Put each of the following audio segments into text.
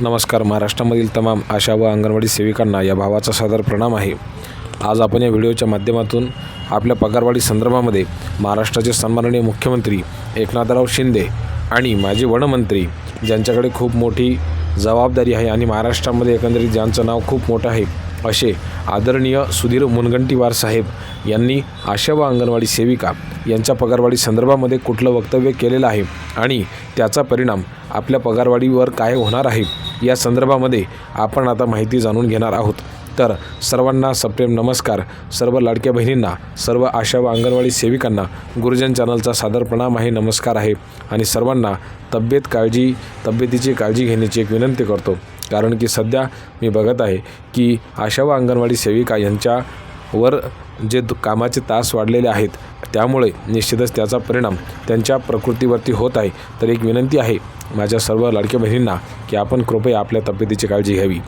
नमस्कार. महाराष्ट्रामधील तमाम आशा व अंगणवाडी सेविकांना या भावाचा सादर प्रणाम आहे. आज आपण या व्हिडिओच्या माध्यमातून आपल्या पगारवाढी संदर्भामध्ये महाराष्ट्राचे सन्माननीय मुख्यमंत्री एकनाथराव शिंदे आणि माजी वनमंत्री ज्यांच्याकडे खूप मोठी जबाबदारी आहे आणि महाराष्ट्रामध्ये एकंदरीत ज्यांचं नाव खूप मोठं आहे असे आदरणीय सुधीर मुनगंटीवार साहेब यांनी आशा व अंगणवाडी सेविका यांच्या पगारवाढी संदर्भामध्ये कुठलं वक्तव्य केलेलं आहे आणि त्याचा परिणाम आपल्या पगारवाढीवर काय होणार आहे या संदर्भामध्ये आपण आता माहिती जाणून घेणार आहोत. तर सर्वांना सप्रेम नमस्कार. सर्व लाडक्या बहिणींना सर्व आशा व अंगणवाडी सेविकांना गुरुजन चॅनलचा सादर प्रणाम आहे नमस्कार आहे. आणि सर्वांना तब्येत काळजी तब्येतीची काळजी घेण्याची एक विनंती करतो. कारण की सध्या मी बघत आहे की आशा व अंगणवाडी सेविका यांच्यावर जे दु- कामाचे तास वाढलेले आहेत त्यामुळे निश्चितच त्याचा परिणाम त्यांच्या प्रकृतीवरती होत आहे. तर एक विनंती आहे माझ्या सर्व लाडक्या बहिणींना की आपण कृपया आपल्या तब्येतीची काळजी घ्यावी.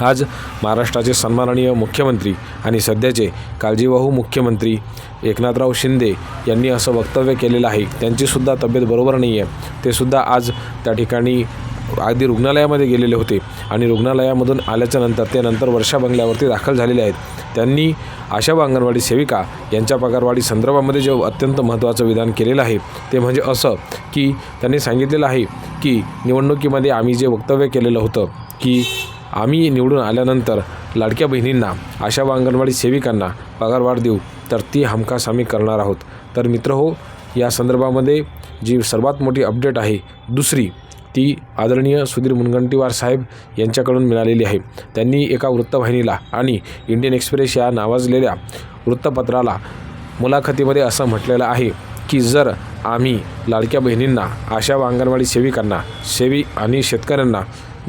आज महाराष्ट्राचे सन्माननीय मुख्यमंत्री आणि सध्याचे काळजीवाहू मुख्यमंत्री एकनाथराव शिंदे यांनी असं वक्तव्य केलेलं आहे. त्यांचीसुद्धा तब्येत बरोबर नाही आहे ते सुद्धा आज त्या ठिकाणी अगदी रुग्णालयामध्ये गेलेले होते आणि रुग्णालयामधून आल्याच्यानंतर ते नंतर वर्षा बंगल्यावरती दाखल झालेले आहेत. त्यांनी आशा अंगणवाडी सेविका यांच्या पगारवाढी संदर्भामध्ये जे अत्यंत महत्त्वाचं विधान केलेलं आहे ते म्हणजे असं की त्यांनी सांगितलेलं आहे की निवडणुकीमध्ये आम्ही जे वक्तव्य केलेलं होतं की आम्ही निवडून आल्यानंतर लाडक्या बहिणींना आशा व अंगणवाडी सेविकांना पगारवाढ देऊ तर ती हमखास आम्ही करणार आहोत. तर मित्र हो या संदर्भामध्ये जी सर्वात मोठी अपडेट आहे दुसरी ती आदरणीय सुधीर मुनगंटीवार साहेब यांच्याकडून मिळालेली आहे. त्यांनी एका वृत्तवाहिनीला आणि इंडियन एक्सप्रेस या नावाजलेल्या वृत्तपत्राला मुलाखतीमध्ये असं म्हटलेलं आहे की जर आम्ही लाडक्या बहिणींना आशा व अंगणवाडी सेविकांना सेवी आणि शेतकऱ्यांना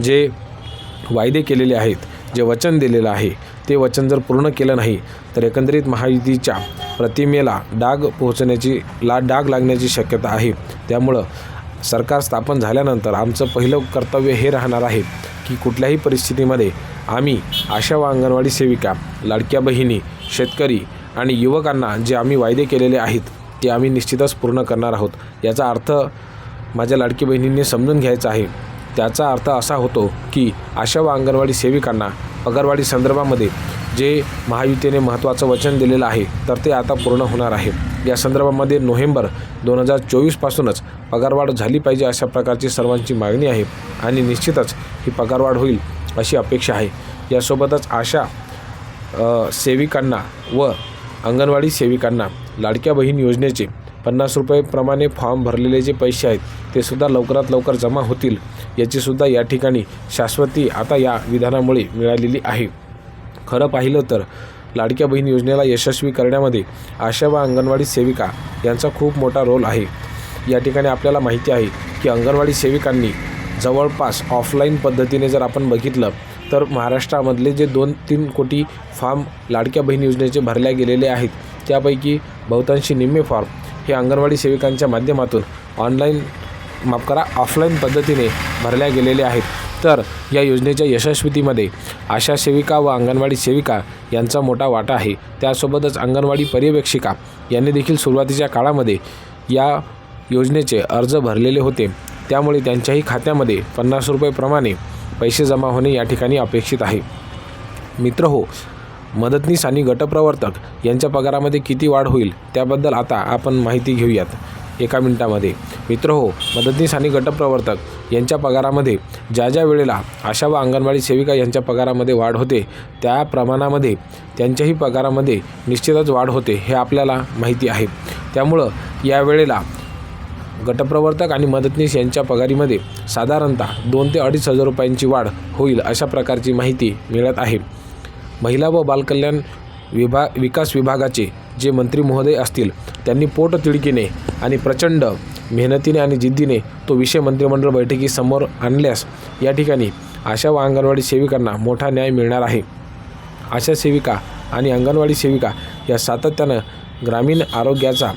जे वायदे केलेले आहेत जे वचन दिलेलं आहे ते वचन जर पूर्ण केलं नाही तर एकंदरीत महायुतीच्या प्रतिमेला डाग पोहोचण्याची ला डाग लागण्याची शक्यता आहे. त्यामुळं सरकार स्थापन झाल्यानंतर आमचं पहिलं कर्तव्य हे राहणार आहे की कुठल्याही परिस्थितीमध्ये आम्ही आशा व अंगणवाडी सेविका लाडक्या बहिणी शेतकरी आणि युवकांना जे आम्ही वायदे केलेले आहेत ते आम्ही निश्चितच पूर्ण करणार आहोत. याचा अर्थ माझ्या लाडकी बहिणींनी समजून घ्यायचा आहे. त्याचा अर्थ असा होतो की आशा व अंगणवाडी सेविकांना पगारवाढी संदर्भामध्ये जे महायुतीने महत्त्वाचं वचन दिलेलं आहे तर ते आता पूर्ण होणार आहे. या संदर्भामध्ये नोव्हेंबर दोन हजार चोवीसपासूनच पगारवाढ झाली पाहिजे अशा प्रकारची सर्वांची मागणी आहे आणि निश्चितच ही पगारवाढ होईल अशी अपेक्षा आहे. यासोबतच आशा सेविकांना व अंगणवाडी सेविकांना लाडक्या बहीण योजनेचे पन्नास रुपयेप्रमाणे फॉर्म भरलेले जे पैसे आहेत ते सुद्धा लवकरात लवकर जमा होतील याचीसुद्धा या ठिकाणी शाश्वती आता या विधानामुळे मिळालेली आहे. खरं पाहिलं तर लाडक्या बहीण योजनेला यशस्वी करण्यामध्ये आशा व अंगणवाडी सेविका यांचा खूप मोठा रोल आहे. या ठिकाणी आपल्याला माहिती आहे की अंगणवाडी सेविकांनी जवळपास ऑफलाईन पद्धतीने जर आपण बघितलं तर महाराष्ट्रामधले जे दोन तीन कोटी फॉर्म लाडक्या बहीण योजनेचे भरल्या गेलेले आहेत त्यापैकी बहुतांशी निम्मे फॉर्म हे अंगणवाडी सेविकांच्या माध्यमातून ऑनलाईन माफ करा ऑफलाईन पद्धतीने भरल्या गेलेले आहेत. तर या योजनेच्या यशस्वीतीमध्ये आशा सेविका व अंगणवाडी सेविका यांचा मोठा वाटा आहे. त्यासोबतच अंगणवाडी पर्यवेक्षिका यांनी देखील सुरुवातीच्या काळामध्ये या योजनेचे अर्ज भरलेले होते. त्यामुळे त्यांच्याही खात्यामध्ये पन्नास रुपयेप्रमाणे पैसे जमा होणे या ठिकाणी अपेक्षित आहे. मित्र हो मदतनीस आणि गटप्रवर्तक यांच्या पगारामध्ये किती वाढ होईल त्याबद्दल आता आपण माहिती घेऊयात. एका मिनिटामध्ये. मित्र हो मदतनीस आणि गटप्रवर्तक यांच्या पगारामध्ये ज्या ज्या वेळेला आशा व अंगणवाडी सेविका यांच्या पगारामध्ये वाढ होते त्या प्रमाणामध्ये त्यांच्याही पगारामध्ये निश्चितच वाढ होते हे आपल्याला माहिती आहे. त्यामुळं यावेळेला गटप्रवर्तक आणि मदतनीस यांच्या पगारीमध्ये साधारणतः दोन ते अडीच हजार रुपयांची वाढ होईल अशा प्रकारची माहिती मिळत आहे. महिला व बालकल्याण विभाग विकास विभागाचे जे मंत्री महोदय असतील त्यांनी पोटतिडकीने आणि प्रचंड मेहनतीने आणि जिद्दीने तो विषय मंत्रिमंडळ बैठकीसमोर आणल्यास या ठिकाणी आशा व अंगणवाडी सेविकांना मोठा न्याय मिळणार आहे. आशा सेविका आणि अंगणवाडी सेविका या सातत्यानं ग्रामीण आरोग्याचा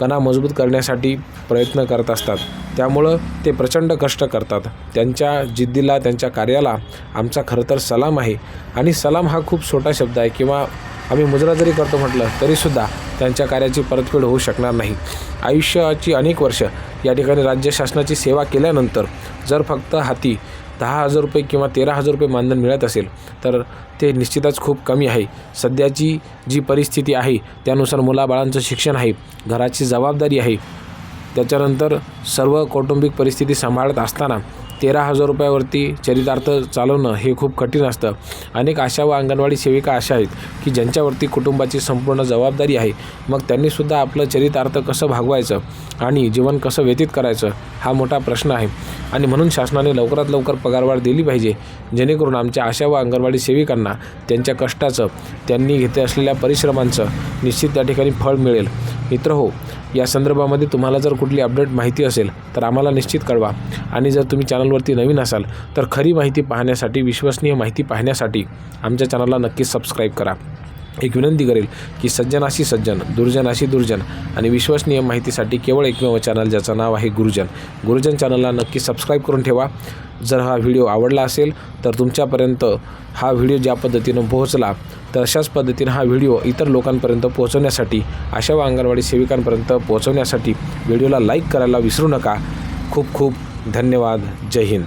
कणा मजबूत करण्यासाठी प्रयत्न करत असतात. त्यामुळं ते प्रचंड कष्ट करतात. त्यांच्या जिद्दीला त्यांच्या कार्याला आमचा खरं तर सलाम आहे. आणि सलाम हा खूप छोटा शब्द आहे किंवा आम्ही मुजरा जरी करतो म्हटलं तरीसुद्धा त्यांच्या कार्याची परतफेड होऊ शकणार नाही. आयुष्याची अनेक वर्ष या ठिकाणी राज्य शासनाची सेवा केल्यानंतर जर फक्त हाती दहा हजार रुपये किंवा तेरा हजार रुपये मानधन मिळत असेल तर ते निश्चितच खूप कमी आहे. सध्याची जी परिस्थिती आहे त्यानुसार मुलाबाळांचं शिक्षण आहे घराची जबाबदारी आहे. त्याच्यानंतर सर्व कौटुंबिक परिस्थिती सांभाळत असताना तेरा हजार रुपयावरती चरितार्थ चालवणं हे खूप कठीण असतं. अनेक आशा व अंगणवाडी सेविका अशा आहेत की ज्यांच्यावरती कुटुंबाची संपूर्ण जबाबदारी आहे. मग त्यांनीसुद्धा आपलं चरितार्थ कसं भागवायचं आणि जीवन कसं व्यतीत करायचं हा मोठा प्रश्न आहे. आणि म्हणून शासनाने लवकरात लवकर पगारवाढ दिली पाहिजे. जेणेकरून आमच्या आशा व अंगणवाडी सेविकांना त्यांच्या कष्टाचं त्यांनी घेतले असलेल्या परिश्रमांचं निश्चित त्या ठिकाणी फळ मिळेल. मित्र हो या संदर्भामध्ये तुम्हाला जर कुठली अपडेट माहिती असेल तर आम्हाला निश्चित कळवा. आणि जर तुम्ही चॅनलवरती नवीन असाल तर खरी माहिती पाहण्यासाठी विश्वसनीय माहिती पाहण्यासाठी आमच्या चॅनलला नक्कीच सबस्क्राईब करा. एक विनंती करेल की सज्जनाशी सज्जन दुर्जनाशी दुर्जन आणि विश्वसनीय माहितीसाठी केवळ एकमेव चॅनल ज्याचं नाव आहे गुरुजन. गुरुजन चॅनलला नक्की सबस्क्राईब करून ठेवा. जर हा व्हिडिओ आवडला असेल तर तुमच्यापर्यंत हा व्हिडिओ ज्या पद्धतीनं पोहोचला तर अशाच पद्धतीनं हा व्हिडिओ इतर लोकांपर्यंत पोहोचवण्यासाठी आशा व अंगणवाडी सेविकांपर्यंत पोहोचवण्यासाठी व्हिडिओला लाईक करायला विसरू नका. खूप खूप धन्यवाद. जय हिंद.